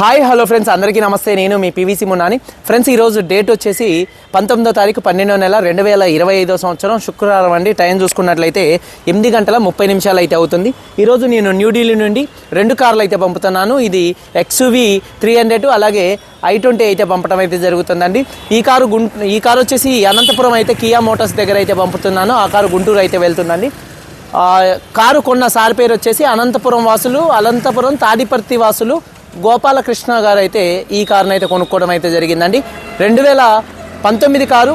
Hi hello friends అందరికీ నమస్తే. నేను మీ పీవీసీ మున్నాని ఫ్రెండ్స్ ఈరోజు డేట్ వచ్చేసి పంతొమ్మిదో తారీఖు పన్నెండో నెల రెండు వేల ఇరవై ఐదో సంవత్సరం శుక్రవారం అండి. టైం చూసుకున్నట్లయితే ఎనిమిది గంటల ముప్పై నిమిషాలు అయితే అవుతుంది. ఈరోజు నేను న్యూఢిల్లీ నుండి రెండు కార్లు అయితే పంపుతున్నాను. ఇది ఎక్స్యూవీ త్రీ హండ్రెడ్ అలాగే ఐ ట్వంటీ అయితే పంపడం అయితే జరుగుతుందండి. ఈ కారు గుం ఈ కారు వచ్చేసి అనంతపురం అయితే కియా మోటార్స్ దగ్గర అయితే పంపుతున్నాను. ఆ కారు గుంటూరు అయితే వెళ్తుందండి. కారు కొన్న సార్ పేరు వచ్చేసి అనంతపురం వాసులు అనంతపురం తాడిపర్తి వాసులు గోపాలకృష్ణ గారు అయితే ఈ కారును అయితే కొనుక్కోవడం అయితే జరిగిందండి. రెండు వేల పంతొమ్మిది కారు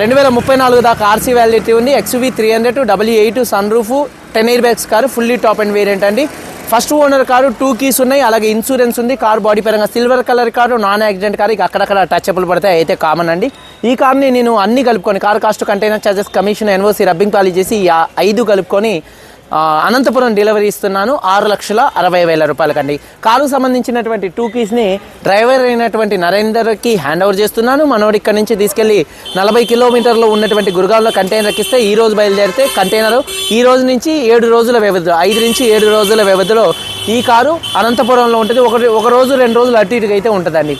రెండు వేల ముప్పై నాలుగు దాకా ఆర్సీ వ్యాలిడిటీ ఉంది. XUV three hundred W eight sun roof ten air bags car fully top and variant అండి. First owner car two keys ఉన్నాయి. అలాగే ఇన్సూరెన్స్ ఉంది. కార్ బాడీ పరంగా silver colour car non accident car ఇక అక్కడక్కడ టచ్అప్లు పడితే అయితే కామన్ అండి. ఈ కార్ని నేను అన్ని కలుపుకొని car cost container charges commission NOC rubbing పాలి చేసి ఐదు కలుపుకొని అనంతపురం డెలివరీ ఇస్తున్నాను. ఆరు లక్షల అరవై వేల రూపాయలకండి. కారుకు సంబంధించినటువంటి టూ కీస్ని డ్రైవర్ అయినటువంటి నరేందర్కి హ్యాండ్ ఓవర్ చేస్తున్నాను. మనోడు ఇక్కడ నుంచి తీసుకెళ్ళి నలభై కిలోమీటర్లు ఉన్నటువంటి గురుగాంలో కంటైనర్కి ఇస్తే ఈ రోజు బయలుదేరితే కంటైనర్ ఈ రోజు నుంచి ఏడు రోజుల వ్యవధిలో ఐదు నుంచి ఏడు రోజుల వ్యవధిలో ఈ కారు అనంతపురంలో ఉంటుంది. ఒక ఒక రోజు రెండు రోజులు అటు ఇటుగా అయితే ఉంటుందండి.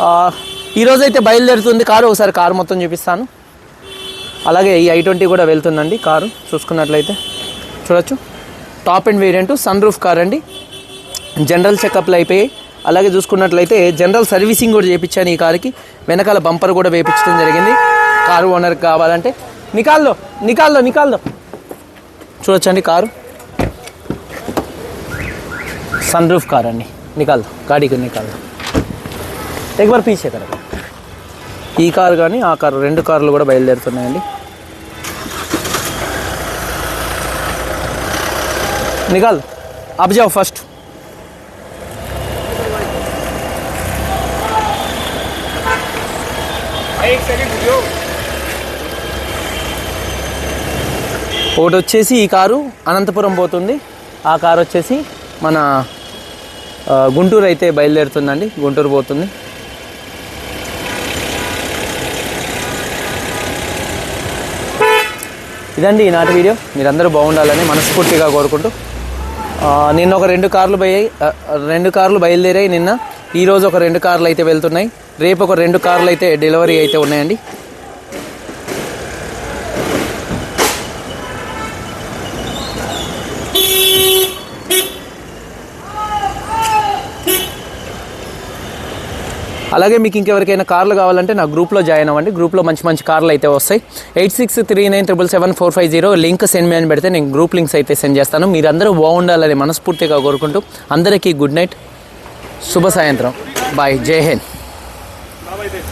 ఆ, ఈ రోజు అయితే బయలుదేరుతుంది కారు. ఒకసారి కారు మొత్తం చూపిస్తాను. అలాగే ఈ ఐ ట్వంటీ కూడా వెళ్తుందండి కారు. చూసుకున్నట్లయితే. చూడొచ్చు. Top and variant sun roof car అండి జనరల్ చెకప్లు అయిపోయాయి. అలాగే చూసుకున్నట్లయితే జనరల్ సర్వీసింగ్ కూడా చేయించాను ఈ కార్కి వెనకాల బంపర్ కూడా వేయించడం జరిగింది. కారు ఓనర్కి కావాలంటే. నికాల్లో నికాల్లో నికాల్లో చూడొచ్చండి కారు. సన్ రూఫ్ కార్ అండి. నికాల్ గాడీకి నికాల్ ఎగ్బర్ పీచే కదా ఈ కారు కానీ ఆ కారు రెండు కార్లు కూడా బయలుదేరుతున్నాయండి. నికాల్ అప్ జావ్ ఫస్ట్ ఒకటి వచ్చేసి ఈ కారు అనంతపురం పోతుంది. ఆ కారు వచ్చేసి మన గుంటూరు అయితే బయలుదేరుతుందండి. గుంటూరు పోతుంది. ఇదండి ఈనాటి వీడియో. మీరందరూ బాగుండాలని మనస్ఫూర్తిగా కోరుకుంటూ నిన్న ఒక రెండు కార్లు పోయాయి రెండు కార్లు బయలుదేరాయి నిన్న. ఈరోజు ఒక రెండు కార్లు అయితే వెళ్తున్నాయి. రేపు ఒక రెండు కార్లు అయితే డెలివరీ అయితే ఉన్నాయండి. అలాగే మీకు ఇంకెవరికైనా కార్లు కావాలంటే నా గ్రూప్లో జాయిన్ అవ్వండి. గ్రూప్లో మంచి మంచి కార్లు అయితే వస్తాయి. Eight six three nine triple seven four five zero link send me అని పెడితే నేను గ్రూప్ లింక్స్ అయితే సెండ్ చేస్తాను. మీరందరూ బాగుండాలని మనస్ఫూర్తిగా కోరుకుంటూ అందరికీ గుడ్ నైట్. శుభ సాయంత్రం. బాయ్. జై హింద్.